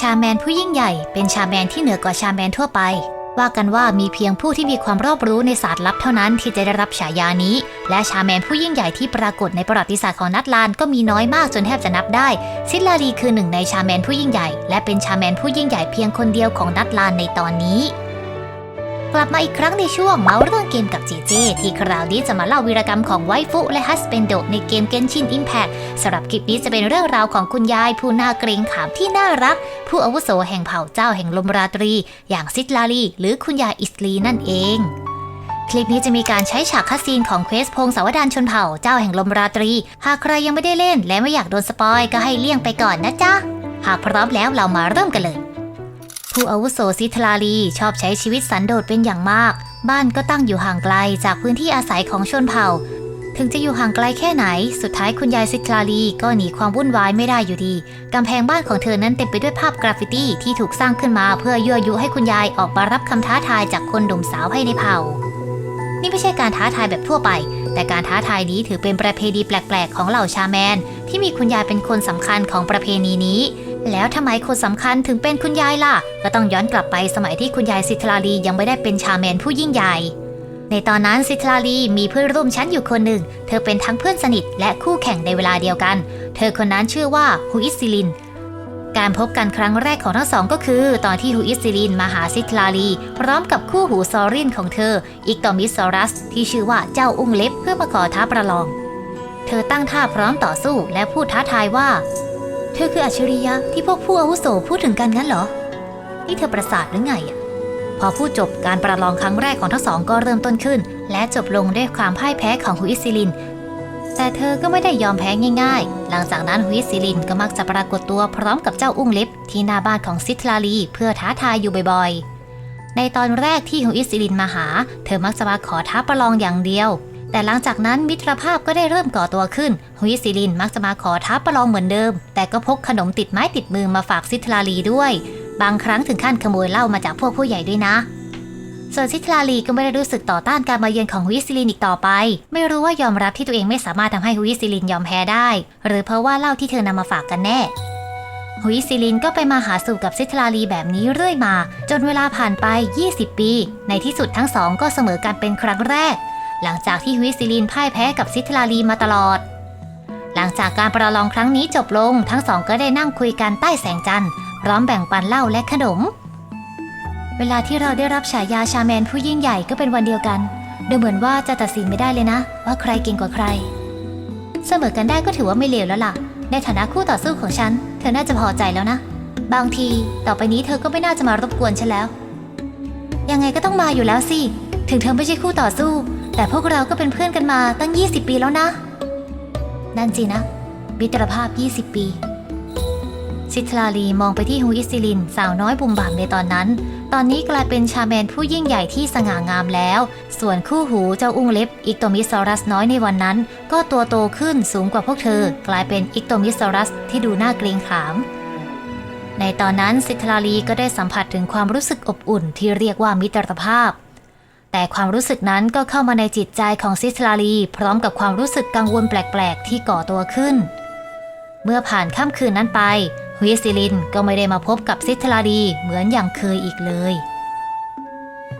ชาแมนผู้ยิ่งใหญ่เป็นชาแมนที่เหนือกว่าชาแมนทั่วไป ว่ากันว่ามีเพียงผู้ที่มีความรอบรู้ในศาสตร์ลับเท่านั้นที่จะได้รับฉายานี้ และชาแมนผู้ยิ่งใหญ่ที่ปรากฏในประวัติศาสตร์ของนัดลานก็มีน้อยมากจนแทบจะนับได้ ซิลลารีคือหนึ่งในชาแมนผู้ยิ่งใหญ่ และเป็นชาแมนผู้ยิ่งใหญ่เพียงคนเดียวของนัดลานในตอนนี้ กลับมาอีกครั้งในช่วงเมาเรื่องเกมกับเจเจที่คราวนี้จะมาเล่าวีรกรรมของไวฟุและฮัสเปนโดในเกมเกนชินอิมแพ t สำหรับคลิปนี้จะเป็นเรื่องราวของคุณยาย ผู้น่าเกรงขามที่น่ารัก ผู้อาวุโสแห่งเผ่าเจ้าแห่งลมราตรี อย่างซิดลาลี หรือคุณยายอิสลีนั่นเองคลิปนี้จะมีการใช้ฉากคัสซีนของเควสพงศาวดารชนเผ่าเจ้าแห่งลมราตรี หากใครยังไม่ได้เล่นและไม่อยากโดนสปอยก็ให้เลี่ยงไปก่อนนะจ๊ะ หากพร้อมแล้วเรามาเริ่มกันเลย ผู้อาวุโสซิทลาลีชอบใช้ชีวิตสันโดษเป็นอย่างมาก บ้านก็ตั้งอยู่ห่างไกลจากพื้นที่อาศัยของชนเผ่า ถึงจะอยู่ห่างไกลแค่ไหน สุดท้ายคุณยายซิทลาลีก็หนีความวุ่นวายไม่ได้อยู่ดี กำแพงบ้านของเธอนั้นเต็มไปด้วยภาพกราฟฟิตี้ที่ถูกสร้างขึ้นมาเพื่อยั่วยุให้คุณยายออกมารับคำท้าทายจากคนหนุ่มสาวให้ในเผ่า นี่ไม่ใช่การท้าทายแบบทั่วไป แต่การท้าทายนี้ถือเป็นประเพณีแปลก ๆ ของเหล่าชาแมน ที่มีคุณยายเป็นคนสำคัญของประเพณีนี้ แล้วทำไมคนสำคัญถึงเป็นคุณยายล่ะ ก็ต้องย้อนกลับไปสมัยที่คุณยายซิทลาลียังไม่ได้เป็นชาแมนผู้ยิ่งใหญ่ ในตอนนั้นซิทลาลีมีเพื่อนร่วมชั้นอยู่คนหนึ่ง เธอเป็นทั้งเพื่อนสนิทและคู่แข่งในเวลาเดียวกัน เธอคนนั้นชื่อว่าฮุอิซิลิน การพบกันครั้งแรกของทั้งสองก็คือ ตอนที่ฮูอิซิลินมาหาซิทลาลี พร้อมกับคู่หูซอรินของเธอ อิกตอมิสซอรัส ที่ชื่อว่าเจ้าอุ้งเล็บเพื่อมาขอท้าประลอง เธอตั้งท่าพร้อมต่อสู้และพูดท้าทายว่า ธอคืออัจฉริยะที่พวกผู้อาวุโสพูดถึงกันงั้นเหรอ นี่เธอประสาทหรือไงอะพอพูดจบการประลองครั้งแรกของทั้งสองก็เริ่มต้นขึ้น และจบลงด้วยความพ่ายแพ้ของฮูอิสซิลิน แต่เธอก็ไม่ได้ยอมแพ้ง่ายๆ หลังจากนั้นฮุยซิลินก็มักจะปรากฏตัวพร้อมกับเจ้าอุ้งเล็บที่หน้าบ้านของซิทลาลีเพื่อท้าทายอยู่บ่อยๆ ในตอนแรกที่ฮุยซิลินมาหา เธอมักจะมาขอท้าประลองอย่างเดียว แต่หลังจากนั้นมิตรภาพก็ได้เริ่มก่อตัวขึ้นฮุยซิลินมักจะมาขอท้าประลองเหมือนเดิม แต่ก็พกขนมติดไม้ติดมือมาฝากซิทลาลีด้วย บางครั้งถึงขั้นขโมยเหล้ามาจากพวกผู้ใหญ่ด้วยนะ ส่วนซิทลาลีก็ไม่ได้รู้สึกต่อต้านการมาเยือนของฮุยซิลินอีกต่อไป ไม่รู้ว่ายอมรับที่ตัวเองไม่สามารถทำให้ฮุยซิลินยอมแพ้ได้ หรือเพราะว่าเหล้าที่เธอนำมาฝากกันแน่ฮุยซิลินก็ไปมาหาสู่กับซิทลาลีแบบนี้เรื่อยมา จนเวลาผ่านไป 20 ปี ในที่สุดทั้งสองก็เสมอกันเป็นครั้งแรก หลังจากที่ฮุยซิลินพ่ายแพ้กับซิทลาลีมาตลอด หลังจากการประลองครั้งนี้จบลงทั้งสองก็ได้นั่งคุยกันใต้แสงจันทร์พร้อมแบ่งปันเหล้าและขนม เวลาที่เราได้รับฉายาชาแมนผู้ยิ่งใหญ่ก็เป็นวันเดียวกัน ดูเหมือนว่าจะตัดสินไม่ได้เลยนะ ว่าใครเก่งกว่าใคร เสมอกันได้ก็ถือว่าไม่เลวแล้วล่ะ ในฐานะคู่ต่อสู้ของฉัน เธอน่าจะพอใจแล้วนะ บางทีต่อไปนี้เธอก็ไม่น่าจะมารบกวนฉันแล้ว ยังไงก็ต้องมาอยู่แล้วสิ ถึงเธอไม่ใช่คู่ต่อสู้ แต่พวกเราก็เป็นเพื่อนกันมาตั้ง 20 ปีแล้วนะ นั่นสินะ มิตรภาพ 20 ปี ซิทลาลีมองไปที่ฮุยซิลิน สาวน้อยบุมบามในตอนนั้น ตอนนี้กลายเป็นชาแมนผู้ยิ่งใหญ่ที่สง่างามแล้ว ส่วนคู่หูเจ้าอุ้งเล็บ อิกโตมิซอรัสน้อยในวันนั้น ก็ตัวโตขึ้นสูงกว่าพวกเธอ กลายเป็นอิกโตมิซอรัสที่ดูน่าเกรงขาม ในตอนนั้นซิทลาลีก็ได้สัมผัสถึงความรู้สึกอบอุ่นที่เรียกว่ามิตรภาพ แต่ความรู้สึกนั้นก็เข้ามาในจิตใจของซิทลาลี พร้อมกับความรู้สึกกังวลแปลกๆ ที่ก่อตัวขึ้น เมื่อผ่านค่ำคืนนั้นไปฮุยซิลินก็ไม่ได้มาพบกับซิทลาดีเหมือนอย่างเคยอีกเลย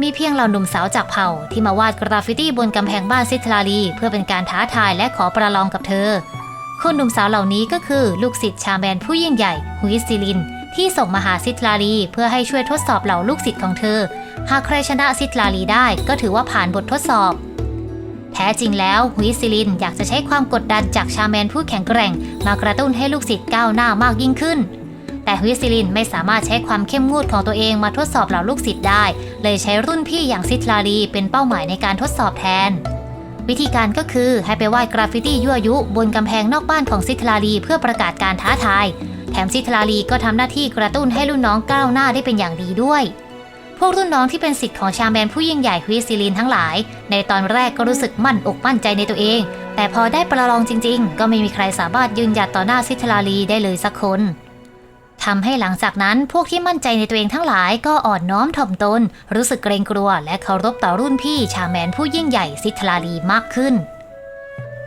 มีเพียงเหล่าหนุ่มสาวจากเผ่าที่มาวาดกราฟฟิตี้บนกำแพงบ้านซิทลาดีเพื่อเป็นการท้าทายและขอประลองกับเธอ คนหนุ่มสาวเหล่านี้ก็คือลูกศิษย์ชาแมนผู้ยิ่งใหญ่ฮุยซิลิน ที่ส่งมาหาซิทลาลี เพื่อให้ช่วยทดสอบเหล่าลูกศิษย์ของเธอ หากใครชนะซิทลาลีได้ก็ถือว่าผ่านบททดสอบ แท้จริงแล้วฮุยซิลินอยากจะใช้ความกดดันจากชาแมนผู้แข็งแกร่ง มากระตุ้นให้ลูกศิษย์ก้าวหน้ามากยิ่งขึ้น แต่ฮุยซิลินไม่สามารถใช้ความเข้มงวดของตัวเองมาทดสอบเหล่าลูกศิษย์ได้ เลยใช้รุ่นพี่อย่างซิทลาลีเป็นเป้าหมายในการทดสอบแทนวิธีการก็คือให้ไปวาดกราฟฟิตี้ยั่วยุ บนกำแพงนอกบ้านของซิทลาลีเพื่อประกาศการท้าทาย แถมซิทลาลีก็ทำหน้าที่กระตุ้นให้รุ่นน้องก้าวหน้าได้เป็นอย่างดีด้วย พวกรุ่นน้องที่เป็นสิทธิ์ของชาแมนผู้ยิ่งใหญ่ฮุยซิลินทั้งหลาย ในตอนแรกก็รู้สึกมั่นอกมั่นใจในตัวเอง แต่พอได้ประลองจริง ๆ ก็ไม่มีใครสามารถยืนหยัดต่อหน้าซิทลาลีได้เลยสักคนทำให้หลังจากนั้นพวกที่มั่นใจในตัวเองทั้งหลายก็อ่อนน้อมถ่อมตน รู้สึกเกรงกลัว และเคารพต่อรุ่นพี่ชาแมนผู้ยิ่งใหญ่ซิทลาลีมากขึ้น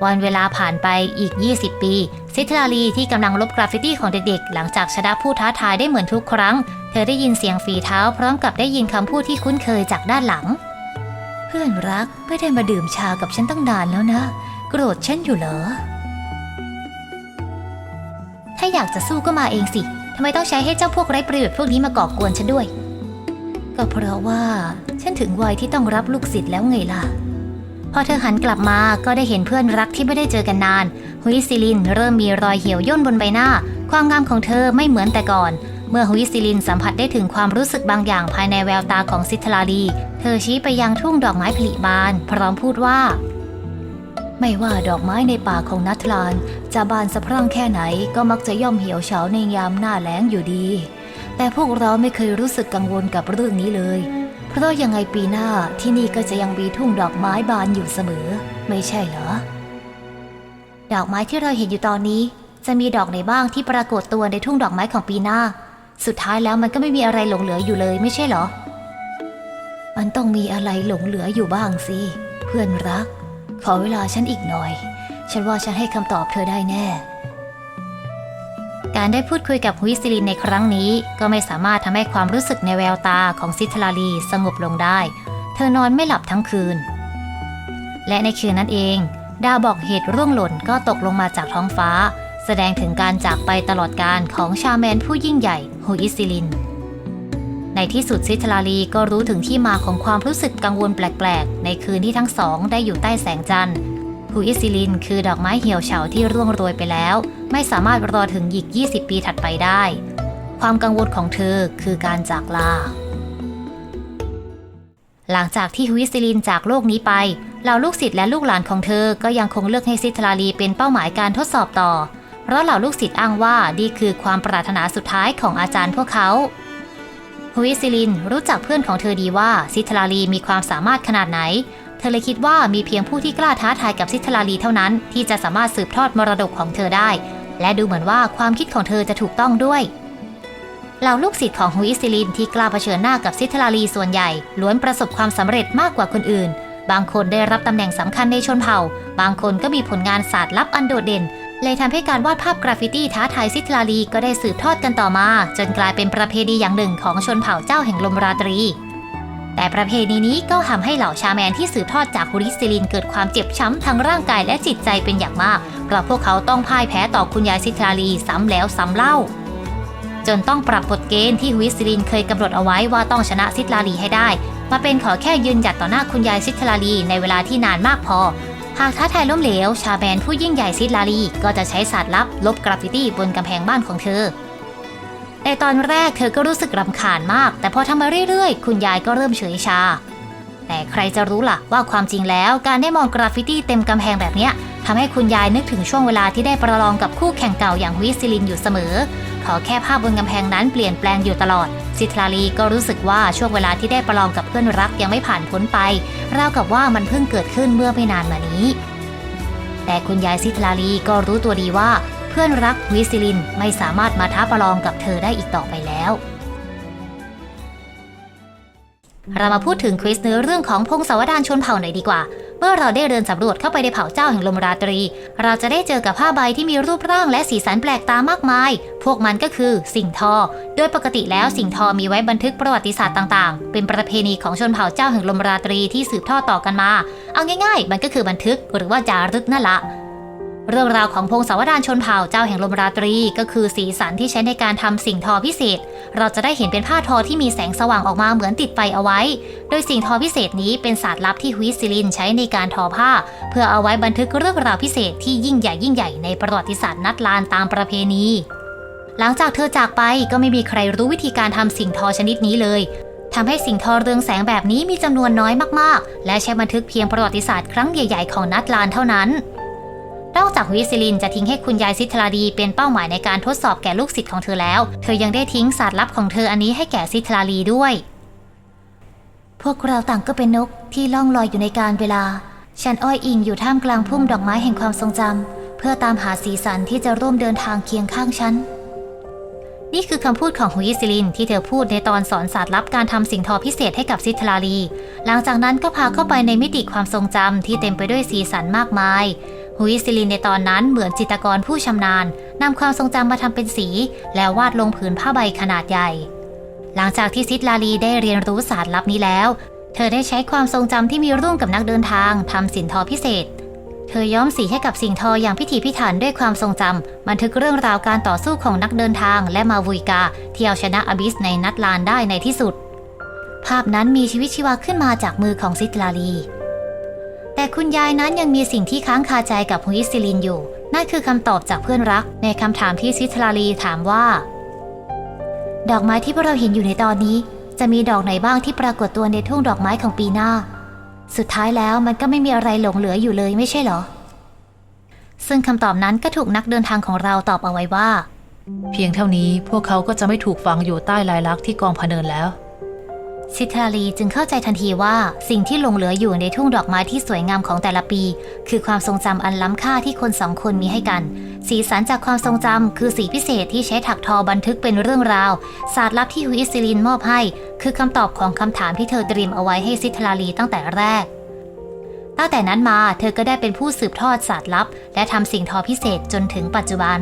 วันเวลาผ่านไปอีก 20 ปีซิทลาลีที่กำลังลบกราฟฟิตี้ของเด็กๆ หลังจากชนะผู้ท้าทายได้เหมือนทุกครั้ง เธอได้ยินเสียงฝีเท้าพร้อมกับได้ยินคำพูดที่คุ้นเคยจากด้านหลัง เพื่อนรักไม่ได้มาดื่มชากับฉันตั้งนานแล้วนะ โกรธฉันอยู่เหรอ ถ้าอยากจะสู้ก็มาเองสิทำไมต้องใช้ให้เจ้าพวกไร้ประโยชน์พวกนี้มาก่อกวนฉันด้วย ก็เพราะว่าฉันถึงวัยที่ต้องรับลูกศิษย์แล้วไงล่ะ พอเธอหันกลับมาก็ได้เห็นเพื่อนรักที่ไม่ได้เจอกันนานฮุยซิลินเริ่มมีรอยเหี่ยวย่นบนใบหน้า ความงามของเธอไม่เหมือนแต่ก่อน เมื่อฮุยซิลินสัมผัสได้ถึงความรู้สึกบางอย่างภายในแววตาของซิทลาลี เธอชี้ไปยังทุ่งดอกไม้ผลิบาน พร้อมพูดว่า ไม่ว่าดอกไม้ในป่าของนัทลาน จะบานสะพรั่งแค่ไหนก็มักจะย่อมเหี่ยวเฉาในยามหน้าแล้งอยู่ดี แต่พวกเราไม่เคยรู้สึกกังวลกับเรื่องนี้เลย เพราะยังไงปีหน้าที่นี่ก็จะยังมีทุ่งดอกไม้บานอยู่เสมอ ไม่ใช่เหรอ ดอกไม้ที่เราเห็นอยู่ตอนนี้ จะมีดอกไหนบ้างที่ปรากฏตัวในทุ่งดอกไม้ของปีหน้า สุดท้ายแล้วมันก็ไม่มีอะไรหลงเหลืออยู่เลยไม่ใช่เหรอ มันต้องมีอะไรหลงเหลืออยู่บ้างสิเพื่อนรัก ขอเวลาฉันอีกหน่อย ฉันว่าฉันให้คำตอบเธอได้แน่ การได้พูดคุยกับฮุยซิลินในครั้งนี้ ก็ไม่สามารถทำให้ความรู้สึกในแววตาของซิทลาลีสงบลงได้ เธอนอนไม่หลับทั้งคืน และในคืนนั้นเอง ดาวบอกเหตุร่วงหล่นก็ตกลงมาจากท้องฟ้า แสดงถึงการจากไปตลอดการของชาแมนผู้ยิ่งใหญ่ฮุยซิลิน ในที่สุดซิทลาลีก็รู้ถึงที่มาของความรู้สึกกังวลแปลกๆ ในคืนที่ทั้งสองได้อยู่ใต้แสงจันทร์ ฮุยซิลิน คือดอกไม้เหี่ยวเฉาที่ร่วงโรยไปแล้ว ไม่สามารถรอถึงอีก 20 ปีถัดไปได้ ความกังวลของเธอคือการจากลา หลังจากที่ฮุยซิลินจากโลกนี้ไปเหล่าลูกศิษย์และลูกหลานของเธอก็ยังคงเลือกให้ซิทลาลีเป็นเป้าหมายการทดสอบต่อ เพราะเหล่าลูกศิษย์อ้างว่านี่คือความปรารถนาสุดท้ายของอาจารย์พวกเขาฮุยซิลินรู้จักเพื่อนของเธอดีว่าซิทลาลีมีความสามารถขนาดไหน เธอเลยคิดว่ามีเพียงผู้ที่กล้าท้าทายกับซิทลาลีเท่านั้นที่จะสามารถสืบทอดมรดกของเธอได้ และดูเหมือนว่าความคิดของเธอจะถูกต้องด้วยเหล่าลูกศิษย์ของฮุยซิลินที่กล้าเผชิญหน้ากับซิทลาลีส่วนใหญ่ล้วนประสบความสำเร็จมากกว่าคนอื่น บางคนได้รับตำแหน่งสำคัญในชนเผ่า บางคนก็มีผลงานศาสตร์ลับอันโดดเด่น เลยทำให้การวาดภาพกราฟฟิตี้ท้าทายซิทลาลีก็ได้สืบทอดกันต่อมา จนกลายเป็นประเพณีอย่างหนึ่งของชนเผ่าเจ้าแห่งลมราตรี แต่ประเพณีนี้ก็ทำให้เหล่าชาแมนที่สืบทอดจากฮุริสซิลินเกิดความเจ็บช้ำทั้งร่างกายและจิตใจเป็นอย่างมากเพราะพวกเขาต้องพ่ายแพ้ต่อคุณยายซิทลาลีซ้ำแล้วซ้ำเล่า จนต้องปรับกฎเกณฑ์ที่ฮุริสซิลินเคยกำหนดเอาไว้ว่าต้องชนะซิทลาลีให้ได้ มาเป็นขอแค่ยืนหยัดต่อหน้าคุณยายซิทลาลีในเวลาที่นานมากพอ หากท้าทายล้มเหลว ชาแมนผู้ยิ่งใหญ่ซิทลาลีก็จะใช้ศาสตร์ลับลบกราฟฟิตี้บนกำแพงบ้านของเธอ ในตอนแรกเธอก็รู้สึกรำคาญมาก แต่พอทำมาเรื่อยๆ คุณยายก็เริ่มเฉยชา แต่ใครจะรู้ล่ะว่าความจริงแล้วการได้มองกราฟฟิตี้เต็มกำแพงแบบเนี้ยทำให้คุณยายนึกถึงช่วงเวลาที่ได้ประลองกับคู่แข่งเก่าอย่างฮุยซิลินอยู่เสมอ ขอแค่ภาพบนกำแพงนั้นเปลี่ยนแปลงอยู่ตลอด ซิทลาลีก็รู้สึกว่าช่วงเวลาที่ได้ประลองกับเพื่อนรักยังไม่ผ่านพ้นไปราวกับว่ามันเพิ่งเกิดขึ้นเมื่อไม่นานมานี้ แต่คุณยายซิทลาลีก็รู้ตัวดีว่า เพื่อนรักวิซิลินไม่สามารถมาท้าประลองกับเธอได้อีกต่อไปแล้ว เรามาพูดถึงควิสเนื้อเรื่องของพงศาวดารชนเผ่าหน่อยดีกว่า เมื่อเราได้เดินสำรวจเข้าไปในเผ่าเจ้าแห่งลมราตรี เราจะได้เจอกับผ้าใบที่มีรูปร่างและสีสันแปลกตามากมาย พวกมันก็คือสิ่งทอ โดยปกติแล้วสิ่งทอมีไว้บันทึกประวัติศาสตร์ต่างๆ เป็นประเพณีของชนเผ่าเจ้าแห่งลมราตรีที่สืบทอดต่อกันมา เอาง่าย ๆ มันก็คือบันทึกหรือว่าจารึกนั่นละ เรื่องราวของพงศาวดารชนเผ่าเจ้าแห่งลมราตรี ก็คือสีสันที่ใช้ในการทำสิ่งทอพิเศษ เราจะได้เห็นเป็นผ้าทอที่มีแสงสว่างออกมาเหมือนติดไฟเอาไว้ โดยสิ่งทอพิเศษนี้เป็นศาสตร์ลับที่ฮุยซิลินใช้ในการทอผ้า เพื่อเอาไว้บันทึกเรื่องราวพิเศษที่ยิ่งใหญ่ยิ่งใหญ่ในประวัติศาสตร์นัดลานตามประเพณีหลังจากเธอจากไปก็ไม่มีใครรู้วิธีการทำสิ่งทอชนิดนี้เลยทำให้สิ่งทอเรืองแสงแบบนี้มีจำนวนน้อยมาก ๆ และใช้บันทึกเพียงประวัติศาสตร์ครั้งใหญ่ ๆ ของนัดลานเท่านั้น นอกจากวิซิลินจะทิ้งให้คุณยายซิทลาดีเป็นเป้าหมายในการทดสอบแก่ลูกศิษย์ของเธอแล้ว เธอยังได้ทิ้งศาสตร์ลับของเธออันนี้ให้แก่ซิทลาลีด้วย พวกเราต่างก็เป็นนกที่ล่องลอยอยู่ในการเวลา ฉันอ้อยอิงอยู่ท่ามกลางพุ่มดอกไม้แห่งความทรงจำเพื่อตามหาสีสันที่จะร่วมเดินทางเคียงข้างฉันนี่คือคำพูดของฮุยซิลินที่เธอพูดในตอนสอนศาสตร์ลับการทำสิ่งทอพิเศษให้กับซิทลาลี หลังจากนั้นก็พาเข้าไปในมิติความทรงจำที่เต็มไปด้วยสีสันมากมาย ฮุยซิลินในตอนนั้นเหมือนจิตรกรผู้ชำนาญนำความทรงจำมาทำเป็นสี แล้ววาดลงผืนผ้าใบขนาดใหญ่ หลังจากที่ซิดลาลีได้เรียนรู้ศาสตร์ลับนี้แล้ว เธอได้ใช้ความทรงจำที่มีร่วมกับนักเดินทางทำสินทอพิเศษ เธอย้อมสีให้กับสิ่งทออย่างพิถีพิถันด้วยความทรงจำบันทึกเรื่องราวการต่อสู้ของนักเดินทางและมาวุยกาที่เอาชนะอบิสในนัดลานได้ในที่สุด ภาพนั้นมีชีวิตชีวาขึ้นมาจากมือของซิดลาลี แต่คุณยายนั้นยังมีสิ่งที่ค้างคาใจกับฮุยซิลินอยู่ นั่นคือคำตอบจากเพื่อนรัก ในคำถามที่ซิดลาลีถามว่า ดอกไม้ที่พวกเราเห็นอยู่ในตอนนี้ จะมีดอกไหนบ้างที่ปรากฏตัวในทุ่งดอกไม้ของปีหน้า สุดท้ายแล้วมันก็ไม่มีอะไรหลงเหลืออยู่เลยไม่ใช่เหรอ ซึ่งคำตอบนั้นก็ถูกนักเดินทางของเราตอบเอาไว้ว่า เพียงเท่านี้พวกเขาก็จะไม่ถูกฝังอยู่ใต้ลายลักษณ์ที่กองพะเนินแล้ว ซิทาลีจึงเข้าใจทันทีว่าสิ่งที่หลงเหลืออยู่ในทุ่งดอกไม้ที่สวยงามของแต่ละปี คือความทรงจำอันล้ำค่าที่คนสองคนมีให้กัน สีสันจากความทรงจำคือสีพิเศษที่ใช้ถักทอบันทึกเป็นเรื่องราว ศาสตร์ลับที่ฮุยซิลินมอบให้ คือคำตอบของคำถามที่เธอเตรียมเอาไว้ให้ซิทาลีตั้งแต่แรก ตั้งแต่นั้นมาเธอก็ได้เป็นผู้สืบทอดศาสตร์ลับ และทำสิ่งทอพิเศษจนถึงปัจจุบัน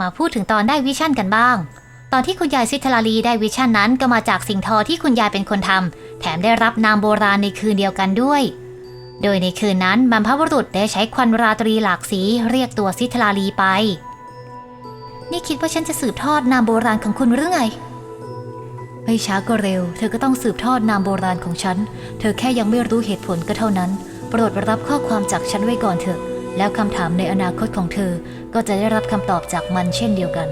มาพูดถึงตอนได้วิชั่นกันบ้าง ตอนที่คุณยายซิทลาลีได้วิชั่นนั้นก็มาจากสิ่งทอที่คุณยายเป็นคนทำแถมได้รับนามโบราณในคืนเดียวกันด้วย โดยในคืนนั้นบรรพบุรุษได้ใช้ควันราตรีหลากสีเรียกตัวซิทลาลีไป นี่คิดว่าฉันจะสืบทอดนามโบราณของคุณหรือไง ไม่ช้าก็เร็ว เธอก็ต้องสืบทอดนามโบราณของฉัน เธอแค่ยังไม่รู้เหตุผลก็เท่านั้น โปรดรับข้อความจากฉันไว้ก่อนเถอะ แล้วคำถามในอนาคตของเธอก็จะได้รับคำตอบจากมันเช่นเดียวกัน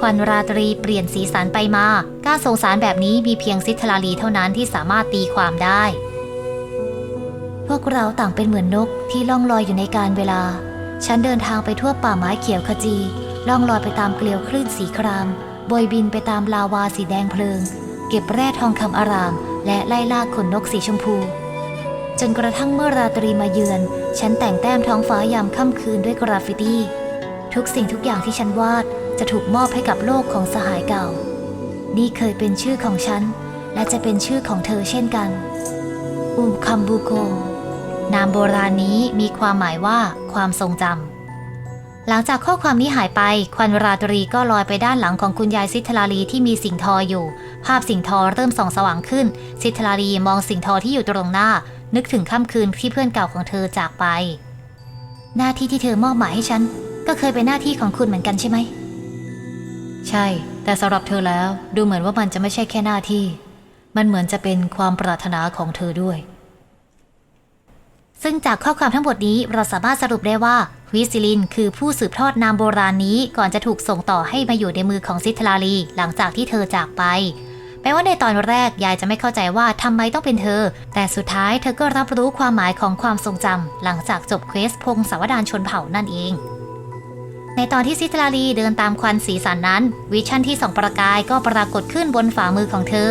ควันราตรีเปลี่ยนสีสันไปมา การส่งสารแบบนี้มีเพียงซิทลาลีเท่านั้นที่สามารถตีความได้ พวกเราต่างเป็นเหมือนนกที่ล่องลอยอยู่ในการเวลา ฉันเดินทางไปทั่วป่าไม้เขียวขจี ล่องลอยไปตามเกลียวคลื่นสีครามโบยบินไปตามลาวาสีแดงเพลิง เก็บแร่ทองคำอาราม และไล่ล่าขนนกสีชมพู จนกระทั่งเมื่อราตรีมาเยือน ฉันแต่งแต้มท้องฟ้ายามค่ำคืนด้วยกราฟฟิตี้ ทุกสิ่งทุกอย่างที่ฉันวาด จะถูกมอบให้กับโลกของสหายเก่า นี่เคยเป็นชื่อของฉัน และจะเป็นชื่อของเธอเช่นกันอุมคัมบูโก นามโบราณนี้มีความหมายว่าความทรงจำ หลังจากข้อความนี้หายไป ควันราตรีก็ลอยไปด้านหลังของคุณยายซิทลาลีที่มีสิ่งทออยู่ ภาพสิ่งทอเริ่มส่องสว่างขึ้น ซิทลาลีมองสิ่งทอที่อยู่ตรงหน้า นึกถึงค่ำคืนที่เพื่อนเก่าของเธอจากไป หน้าที่ที่เธอมอบหมายให้ฉันก็เคยเป็นหน้าที่ของคุณเหมือนกันใช่ไหม ใช่ แต่สำหรับเธอแล้วดูเหมือนว่ามันจะไม่ใช่แค่หน้าที่ มันเหมือนจะเป็นความปรารถนาของเธอด้วย ซึ่งจากข้อความทั้งหมดนี้เราสามารถสรุปได้ว่าฮวิซิลิน คือผู้สืบทอดนามโบราณนี้ก่อนจะถูกส่งต่อให้มาอยู่ในมือของซิทลาลี หลังจากที่เธอจากไปแม้ว่าในตอนแรกยายจะไม่เข้าใจว่าทำไมต้องเป็นเธอ แต่สุดท้ายเธอก็รับรู้ความหมายของความทรงจำหลังจากจบเควสพงศาวดารชนเผ่านั่นเอง ในตอนที่ซิทลาลีเดินตามควันสีสันนั้น วิชั่นที่ส่องประกายก็ปรากฏขึ้นบนฝ่ามือของเธอ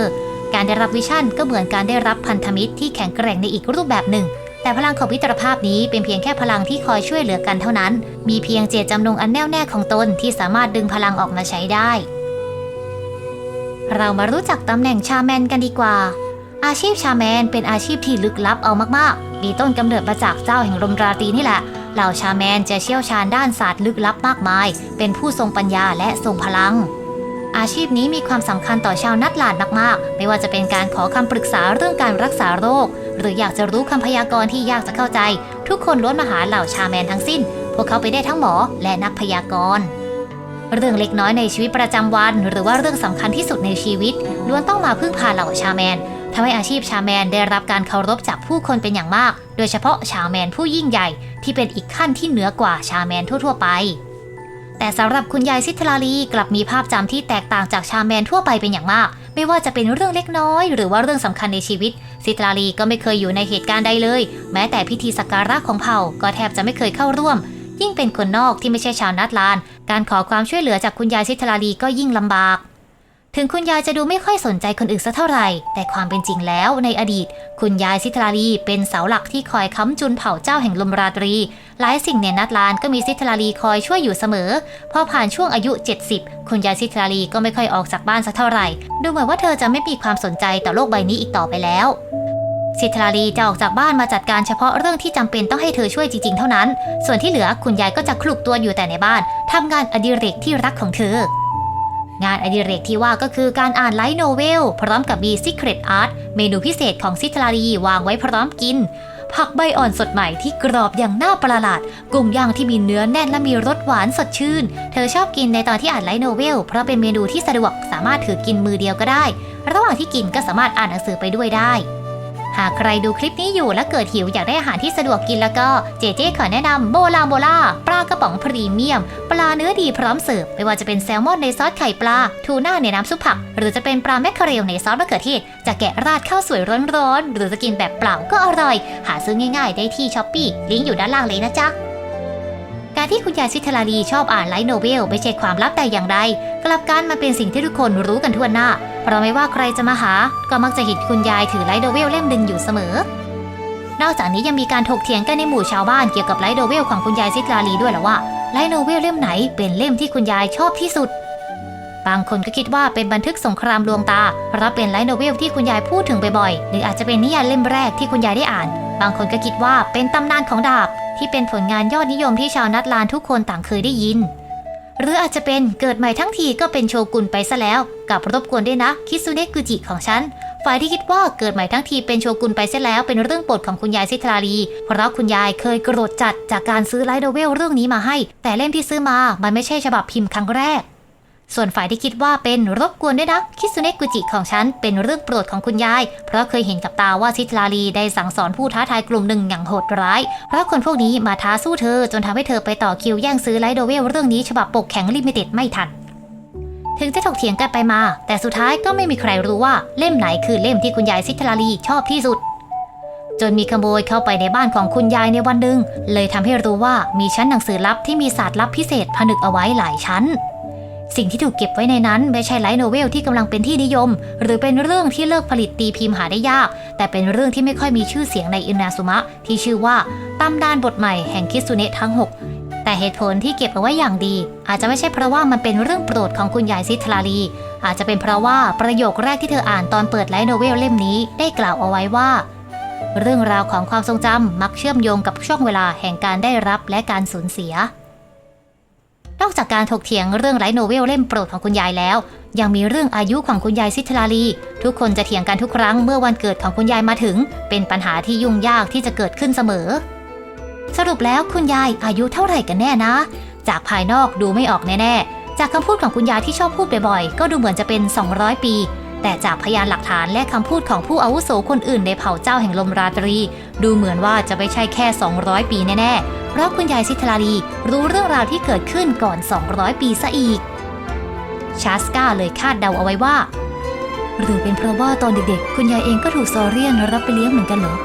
การได้รับวิชั่นก็เหมือนการได้รับพันธมิตรที่แข็งแกร่งในอีกรูปแบบหนึ่ง แต่พลังของมิตรภาพนี้เป็นเพียงแค่พลังที่คอยช่วยเหลือกันเท่านั้น มีเพียงเจตจำนงอันแน่วแน่ของตนที่สามารถดึงพลังออกมาใช้ได้ เรามารู้จักตำแหน่งชาแมนกันดีกว่า อาชีพชาแมนเป็นอาชีพที่ลึกลับเอามากๆ มีต้นกำเนิดมาจากเจ้าแห่งลมราตรีนี่แหละ เหล่าชาแมนจะเชี่ยวชาญด้านศาสตร์ลึกลับมากมาย เป็นผู้ทรงปัญญาและทรงพลัง อาชีพนี้มีความสำคัญต่อชาวนัดหลาดมากๆ ไม่ว่าจะเป็นการขอคำปรึกษาเรื่องการรักษาโรค หรืออยากจะรู้คำพยากรณ์ที่ยากจะเข้าใจ ทุกคนล้วนมาหาเหล่าชาแมนทั้งสิ้น พวกเขาไปได้ทั้งหมอและนักพยากรณ์เรื่องเล็กน้อยในชีวิตประจำวัน หรือว่าเรื่องสำคัญที่สุดในชีวิตล้วนต้องมาพึ่งพาเหล่าชาแมน ทำให้อาชีพชาแมนได้รับการเคารพจากผู้คนเป็นอย่างมาก โดยเฉพาะชาแมนผู้ยิ่งใหญ่ที่เป็นอีกขั้นที่เหนือกว่าชาแมนทั่ว ๆ ไป แต่สำหรับคุณยายซิทลาลีกลับมีภาพจำที่แตกต่างจากชาแมนทั่วไปเป็นอย่างมาก ไม่ว่าจะเป็นเรื่องเล็กน้อย หรือว่าเรื่องสำคัญในชีวิต ซิทลาลีก็ไม่เคยอยู่ในเหตุการณ์ใดเลย แม้แต่พิธีสักการะของเผ่าก็แทบจะไม่เคยเข้าร่วม ยิ่งเป็นคนนอกที่ไม่ใช่ชาวนัดลาน การขอความช่วยเหลือจากคุณยายซิทลาลีก็ยิ่งลำบาก ถึงคุณยายจะดูไม่ค่อยสนใจคนอื่นสักเท่าไหร่ แต่ความเป็นจริงแล้วในอดีต คุณยายซิทลาลีเป็นเสาหลักที่คอยค้ำจุนเผ่าเจ้าแห่งลมราตรี หลายสิ่งในนัดลานก็มีซิทลาลีคอยช่วยอยู่เสมอ พอผ่านช่วงอายุ 70 คุณยายซิทลาลีก็ไม่ค่อยออกจากบ้านสักเท่าไหร่ ดูเหมือนว่าเธอจะไม่มีความสนใจต่อโลกใบนี้อีกต่อไปแล้วสิทธาลีจะออกจากบ้านมาจัดการเฉพาะเรื่องที่จำเป็นต้องให้เธอช่วยจริงๆ เท่านั้น ส่วนที่เหลือคุณยายก็จะคลุกตัวอยู่แต่ในบ้านทำงานอดิเรกที่รักของเธอ งานอดิเรกที่ว่าก็คือการอ่านไลท์โนเวล พร้อมกับมีซิกเรตอาร์ตเมนูพิเศษของซิทลารีวางไว้พร้อมกิน ผักใบอ่อนสดใหม่ที่กรอบอย่างน่าประหลาด กุ้งย่างที่มีเนื้อแน่นและมีรสหวานสดชื่น เธอชอบกินในตอนที่อ่านไลท์โนเวล เพราะเป็นเมนูที่สะดวกสามารถถือกินมือเดียวก็ได้ ระหว่างที่กินก็สามารถอ่านหนังสือไปด้วยได้ หากใครดูคลิปนี้อยู่และเกิดหิวอยากได้อาหารที่สะดวกกินแล้วก็เจเจขอแนะนำโบลาโบลาปลากระป๋องพรีเมียม ปลาเนื้อดีพร้อมเสิร์ฟไม่ว่าจะเป็นแซลมอนในซอสไข่ปลา ทูน่าในน้ำซุปผัก หรือจะเป็นปลาแมคเคอเรลในซอสมะเขือเทศจะแกะราดข้าวสวยร้อนๆหรือจะกินแบบเปล่าก็อร่อย หาซื้อง่ายๆได้ที่ช้อปปี้ลิงก์อยู่ด้านล่างเลยนะจ๊ะ การที่คุณยายซิทลาลีชอบอ่านไลท์โนเวลไม่ใช่ความลับแต่อย่างใดกลับกันมันเป็นสิ่งที่ทุกคนรู้กันทั่วหน้า เพราะไม่ว่าใครจะมาหา ก็มักจะเห็นคุณยายถือไลท์โนเวลเล่มหนึ่งอยู่เสมอ นอกจากนี้ยังมีการถกเถียงกันในหมู่ชาวบ้านเกี่ยวกับไลท์โนเวลของคุณยายซิทลาลีด้วยแหละว่าไลท์โนเวลเล่มไหนเป็นเล่มที่คุณยายชอบที่สุด บางคนก็คิดว่าเป็นบันทึกสงครามดวงตา เพราะเป็นไลท์โนเวลที่คุณยายพูดถึงบ่อยๆ หรืออาจจะเป็นนิยายเล่มแรกที่คุณยายได้อ่าน บางคนก็คิดว่าเป็นตำนานของดาบ ที่เป็นผลงานยอดนิยมที่ชาวนัดลานทุกคนต่างเคยได้ยิน หรืออาจจะเป็นเกิดใหม่ทั้งทีก็เป็นโชกุนไปซะแล้ว กับรบกวนด้วยนะ คิซุเนะกุจิของฉัน ฝ่ายที่คิดว่าเกิดใหม่ทั้งทีเป็นโชกุนไปเสียแล้ว เป็นเรื่องโปรดของคุณยายซิทราลีเพราะคุณยายเคยโกรธจัดจากการซื้อไลท์โนเวลเรื่องนี้มาให้ แต่เล่มที่ซื้อมามันไม่ใช่ฉบับพิมพ์ครั้งแรก ส่วนฝ่ายที่คิดว่าเป็นรบกวนด้วยนะ คิซุเนะกุจิของฉันเป็นเรื่องโปรดของคุณยาย เพราะเคยเห็นกับตาว่าซิทราลีได้สั่งสอนผู้ท้าทายกลุ่มหนึ่งอย่างโหดร้าย เพราะคนพวกนี้มาท้าสู้เธอ จนทำให้เธอไปต่อคิวแย่งซื้อไลท์โนเวลเรื่องนี้ฉบับปกแข็งลิมิเต็ดไม่ทัน ถึงจะถกเถียงกันไปมา แต่สุดท้ายก็ไม่มีใครรู้ว่าเล่มไหนคือเล่มที่คุณยายซิทราลีชอบที่สุดจนมีขโมยเข้าไปในบ้านของคุณยายในวันหนึ่งเลยทำให้รู้ว่ามีชั้นหนังสือลับที่มีศาสตร์ลับพิเศษผนึกเอาไว้หลายชั้น สิ่งที่ถูกเก็บไว้ในนั้นไม่ใช่ไลท์โนเวลที่กำลังเป็นที่นิยม หรือเป็นเรื่องที่เลิกผลิตตีพิมพ์หาได้ยาก แต่เป็นเรื่องที่ไม่ค่อยมีชื่อเสียงในอินาซุมะ ที่ชื่อว่าตำนานบทใหม่แห่งคิสุเนะทั้ง 6 แต่เหตุผลที่เก็บเอาไว้อย่างดี อาจจะไม่ใช่เพราะว่ามันเป็นเรื่องโปรดของคุณยายซิทลาลี อาจจะเป็นเพราะว่าประโยคแรกที่เธออ่านตอนเปิดไลท์โนเวลเล่มนี้ได้กล่าวเอาไว้ว่า เรื่องราวของความทรงจำมักเชื่อมโยงกับช่วงเวลาแห่งการได้รับและการสูญเสีย นอกจากการถกเถียงเรื่องไรโนเวลเล่มโปรดของคุณยายแล้ว ยังมีเรื่องอายุของคุณยายซิทลาลี ทุกคนจะเถียงกันทุกครั้งเมื่อวันเกิดของคุณยายมาถึง เป็นปัญหาที่ยุ่งยากที่จะเกิดขึ้นเสมอ สรุปแล้วคุณยายอายุเท่าไหร่กันแน่นะ จากภายนอกดูไม่ออกแน่ๆจากคำพูดของคุณยายที่ชอบพูดบ่อยๆก็ดูเหมือนจะเป็น 200 ปี แต่จากพยานหลักฐานและคำพูดของผู้อาวุโสคนอื่นในเผ่าเจ้าแห่งลมราตรี ดูเหมือนว่าจะไม่ใช่แค่ 200 ปีแน่ๆ เพราะคุณยายซิทลาลีรู้เรื่องราวที่เกิดขึ้นก่อน 200 ปีซะอีก ชาสกาเลยคาดเดาเอาไว้ว่า หรือเป็นเพราะว่าตอนเด็กๆ คุณยายเองก็ถูกซอเรียนรับไปเลี้ยงเหมือนกันเหรอ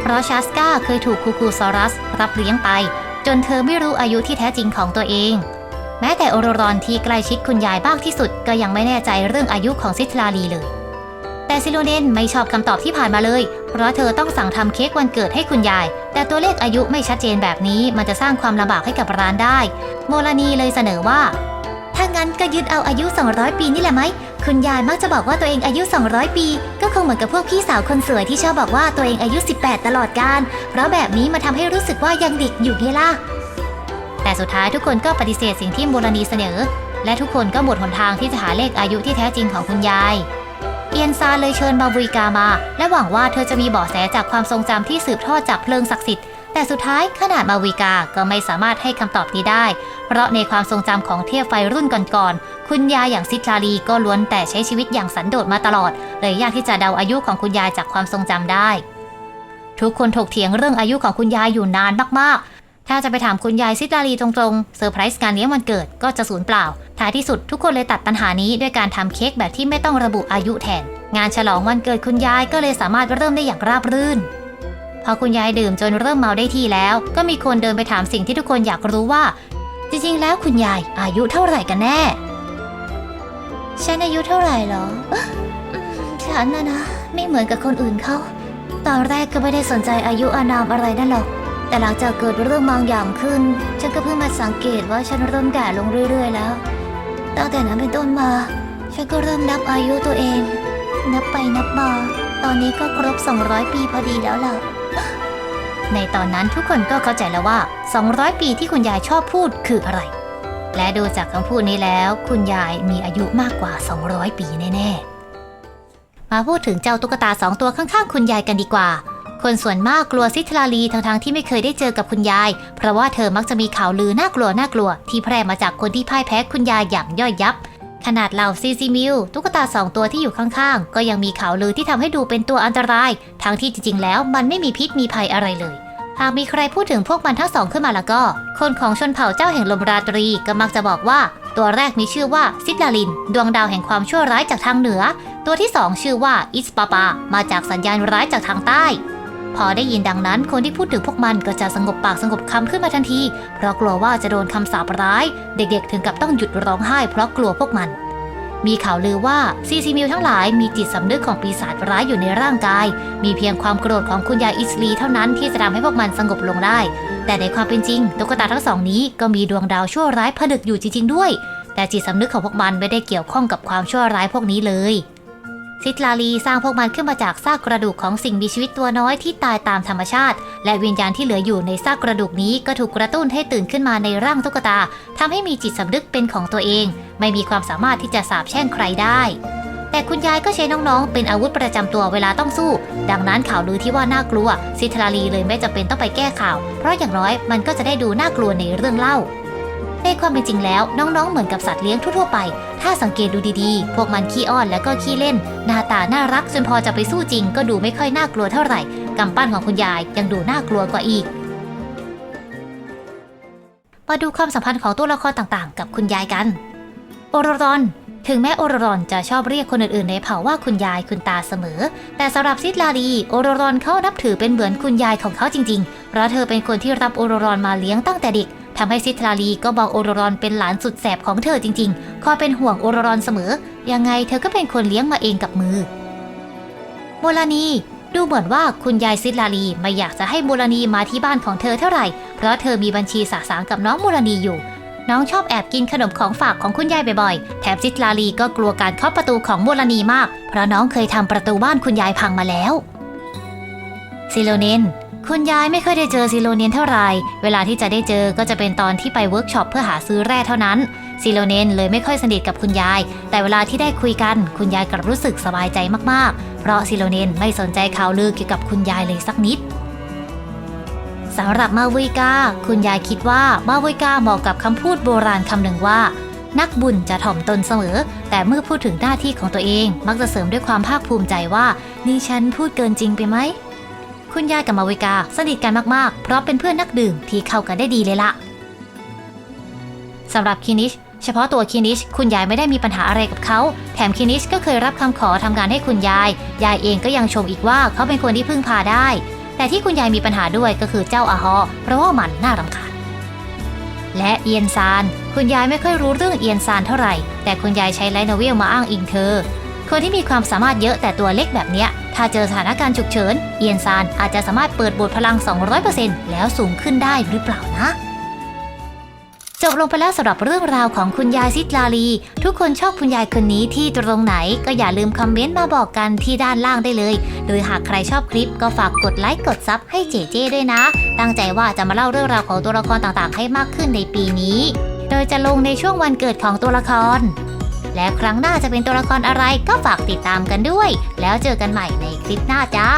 เพราะชาสกาเคยถูกคูคูซอรัส รับเลี้ยงไป จนเธอไม่รู้อายุที่แท้จริงของตัวเอง แม้แต่โอโรรอนที่ใกล้ชิดคุณยายมากที่สุด ก็ยังไม่แน่ใจเรื่องอายุของซิทลาลีเลย แต่ซิโลเดนไม่ชอบคำตอบที่ผ่านมาเลย เพราะเธอต้องสั่งทำเค้กวันเกิดให้คุณยาย แต่ตัวเลขอายุไม่ชัดเจนแบบนี้ มันจะสร้างความลำบากให้กับร้านได้ โมลานีเลยเสนอว่า ถ้างั้นก็ยึดเอาอายุ 200 ปีนี่แหละไหม คุณยายมักจะบอกว่าตัวเองอายุ 200 ปี ก็คงเหมือนกับพวกพี่สาวคนสวยที่ชอบบอกว่าตัวเองอายุ 18 ตลอดกาลเพราะแบบนี้มาทำให้รู้สึกว่ายังเด็กอยู่ไงล่ะ แต่สุดท้ายทุกคนก็ปฏิเสธสิ่งที่โมลานีเสนอ และทุกคนก็หมดหนทางที่จะหาเลขอายุที่แท้จริงของคุณยาย เอียนซาเลยเชิญมาบุยกามา และหวังว่าเธอจะมีเบาะแสจากความทรงจำที่สืบทอดจากเพลิงศักดิ์สิทธิ์แต่สุดท้ายขนาดมาวิกาก็ไม่สามารถให้คำตอบนี้ได้ เพราะในความทรงจำของเทียบไฟรุ่นก่อนๆ คุณยายอย่างซิทราลีก็ล้วนแต่ใช้ชีวิตอย่างสันโดษมาตลอด เลยยากที่จะเดาอายุของคุณยายจากความทรงจำได้ ทุกคนถกเถียงเรื่องอายุของคุณยายอยู่นานมาก ถ้าจะไปถามคุณยายซิตราลีตรงๆเซอร์ไพรส์การเลี้ยงวันเกิดก็จะสูญเปล่า ท้ายที่สุดทุกคนเลยตัดปัญหานี้ด้วยการทำเค้กแบบที่ไม่ต้องระบุอายุแทน งานฉลองวันเกิดคุณยายก็เลยสามารถเริ่มได้อย่างราบรื่น พอคุณยายดื่มจนเริ่มเมาได้ที่แล้ว ก็มีคนเดินไปถามสิ่งที่ทุกคนอยากรู้ว่า จริงๆ แล้วคุณยายอายุเท่าไหร่กันแน่ ฉันอายุเท่าไหร่เหรอ ฉันนะนะ ไม่เหมือนกับคนอื่นเขา ตอนแรกก็ไม่ได้สนใจอายุอานามอะไรนั่นหรอก แต่หลังจากเกิดเรื่องบางอย่างขึ้น ฉันก็เพิ่งมาสังเกตว่าฉันเริ่มแก่ลงเรื่อย ๆ แล้ว ตั้งแต่นั้นเป็นต้นมา ฉันก็เริ่มนับอายุตัวเอง นับไปนับมา ตอนนี้ก็ครบ 200 ปีพอดีแล้วล่ะ ในตอนนั้นทุกคนก็เข้าใจแล้วว่า 200 ปีที่คุณยายชอบพูดคืออะไร และดูจากคำพูดนี้แล้ว คุณยายมีอายุมากกว่า 200 ปีแน่ๆ มาพูดถึงเจ้าตุ๊กตาสองตัวข้างๆ คุณยายกันดีกว่า คนส่วนมากกลัวซิทราลีทั้งๆที่ไม่เคยได้เจอกับคุณยาย เพราะว่าเธอมักจะมีข่าวลือน่ากลัวน่ากลัว ที่แพร่มาจากคนที่พ่ายแพ้คุณยายอย่างย่อยยับ ขนาดเหล่าซีซีมิลตุ๊กตาสองตัวที่อยู่ข้างๆ ก็ยังมีข่าวลือที่ทำให้ดูเป็นตัวอันตราย ทั้งที่จริงๆแล้วมันไม่มีพิษมีภัยอะไรเลยหากมีใครพูดถึงพวกมันทั้งสองขึ้นมาแล้วก็ คนของชนเผ่าเจ้าแห่งลมราตรีก็มักจะบอกว่า ตัวแรกมีชื่อว่าซิดลาลิน ดวงดาวแห่งความชั่วร้ายจากทางเหนือ ตัวที่สองชื่อว่าอิสปาปา มาจากสัญญาณร้ายจากทางใต้ พอได้ยินดังนั้นคนที่พูดถึงพวกมันก็จะสงบปากสงบคำขึ้นมาทันที เพราะกลัวว่าจะโดนคำสาปร้าย เด็กๆ ถึงกับต้องหยุดร้องไห้ เพราะกลัวพวกมัน มีข่าวลือว่าซีซีมิวทั้งหลายมีจิตสำนึกของปีศาจร้ายอยู่ในร่างกาย มีเพียงความโกรธของคุณยายอิสลีเท่านั้นที่จะทำให้พวกมันสงบลงได้ แต่ในความเป็นจริงตุ๊กตาทั้งสองนี้ก็มีดวงดาวชั่วร้ายผนึกอยู่จริงๆด้วย แต่จิตสำนึกของพวกมันไม่ได้เกี่ยวข้องกับความชั่วร้ายพวกนี้เลย ซิตลาลีสร้างพวกมันขึ้นมาจากซากกระดูกของสิ่งมีชีวิตตัวน้อยที่ตายตามธรรมชาติ และวิญญาณที่เหลืออยู่ในซากกระดูกนี้ก็ถูกกระตุ้นให้ตื่นขึ้นมาในร่างตุ๊กตาทำให้มีจิตสำนึกเป็นของตัวเอง ไม่มีความสามารถที่จะสาบแช่งใครได้แต่คุณยายก็ใช้น้องๆ เป็นอาวุธประจำตัวเวลาต้องสู้ ดังนั้นข่าวลือที่ว่าน่ากลัว ซิทลาลีเลยไม่จำเป็นต้องไปแก้ข่าว เพราะอย่างน้อยมันก็จะได้ดูน่ากลัวในเรื่องเล่า ในความเป็นจริงแล้วน้องๆ เหมือนกับสัตว์เลี้ยงทั่วๆไป ถ้าสังเกตดูดีๆ พวกมันขี้อ้อนและก็ขี้เล่น หน้าตาน่ารักจนพอจะไปสู้จริง ก็ดูไม่ค่อยน่ากลัวเท่าไหร่กำปั้นของคุณยายยังดูน่ากลัวกว่าอีก มาดูความสัมพันธ์ของตัวละครต่างๆ กับคุณยายกัน โอรรอน ถึงแม้โอรรอนจะชอบเรียกคนอื่นๆ ในเผ่าว่าคุณยายคุณตาเสมอ แต่สำหรับซิดลาลีโอรรอนเขานับถือเป็นเหมือนคุณยายของเขาจริงๆ เพราะเธอเป็นคนที่รับโอรรอนมาเลี้ยงตั้งแต่เด็ก ทำให้ซิทราลีก็มองโอรรอนเป็นหลานสุดแสบของเธอจริงๆ คอยเป็นห่วงโอรรอนเสมอ ยังไงเธอก็เป็นคนเลี้ยงมาเองกับมือ โมลานีดูเหมือนว่าคุณยายซิทลาลีไม่อยากจะให้โมลานีมาที่บ้านของเธอเท่าไหร่ เพราะเธอมีบัญชีสะสางกับน้องโมลานีอยู่ น้องชอบแอบกินขนมของฝากของคุณยายบ่อยๆ แถมซิทลาลีก็กลัวการเคาะประตูของโมลานีมาก เพราะน้องเคยทำประตูบ้านคุณยายพังมาแล้วซิโลเนน คุณยายไม่ค่อยได้เจอซิโลเนียนเท่าไหร่ เวลาที่จะได้เจอก็จะเป็นตอนที่ไปเวิร์กช็อปเพื่อหาซื้อแร่เท่านั้น ซิโลเนนเลยไม่ค่อยสนิทกับคุณยาย แต่เวลาที่ได้คุยกัน คุณยายกลับรู้สึกสบายใจมากๆ เพราะซิโลเนนไม่สนใจข่าวลือเกี่ยวกับคุณยายเลยสักนิดสำหรับมาวิกา คุณยายคิดว่ามาวิกาเหมาะกับคำพูดโบราณคำหนึ่งว่า นักบุญจะถ่อมตนเสมอ แต่เมื่อพูดถึงหน้าที่ของตัวเอง มักจะเสริมด้วยความภาคภูมิใจว่า นี่ฉันพูดเกินจริงไปไหม คุณยายกับมาวิกาสนิทกันมากๆ เพราะเป็นเพื่อนนักดื่มที่เข้ากันได้ดีเลยละสำหรับคินิช เฉพาะตัวคินิช คุณยายไม่ได้มีปัญหาอะไรกับเขา แถมคินิชก็เคยรับคำขอทำงานให้คุณยาย ยายเองก็ยังชมอีกว่าเขาเป็นคนที่พึ่งพาได้ แต่ที่คุณยายมีปัญหาด้วยก็คือเจ้าอาฮอเพราะว่ามันน่ารำคาญและเอียนซาน คุณยายไม่ค่อยรู้เรื่องเอียนซานเท่าไหร่ แต่คุณยายใช้ไลท์โนเวลมาอ้างอิงเธอ คนที่มีความสามารถเยอะแต่ตัวเล็กแบบเนี้ย ถ้าเจอสถานการณ์ฉุกเฉิน เอียนซานอาจจะสามารถเปิดบทพลัง 200%แล้วสูงขึ้นได้หรือเปล่านะ จบลงไปแล้วสำหรับเรื่องราวของคุณยายซิตลาลี ทุกคนชอบคุณยายคนนี้ที่ตรงไหนก็อย่าลืมคอมเมนต์มาบอกกันที่ด้านล่างได้เลย โดยหากใครชอบคลิปก็ฝากกดไลค์กดซับให้เจเจด้วยนะ ตั้งใจว่าจะมาเล่าเรื่องราวของตัวละครต่างๆ ให้มากขึ้นในปีนี้ โดยจะลงในช่วงวันเกิดของตัวละคร และครั้งหน้าจะเป็นตัวละครอะไรก็ฝากติดตามกันด้วย แล้วเจอกันใหม่ในคลิปหน้าจ้า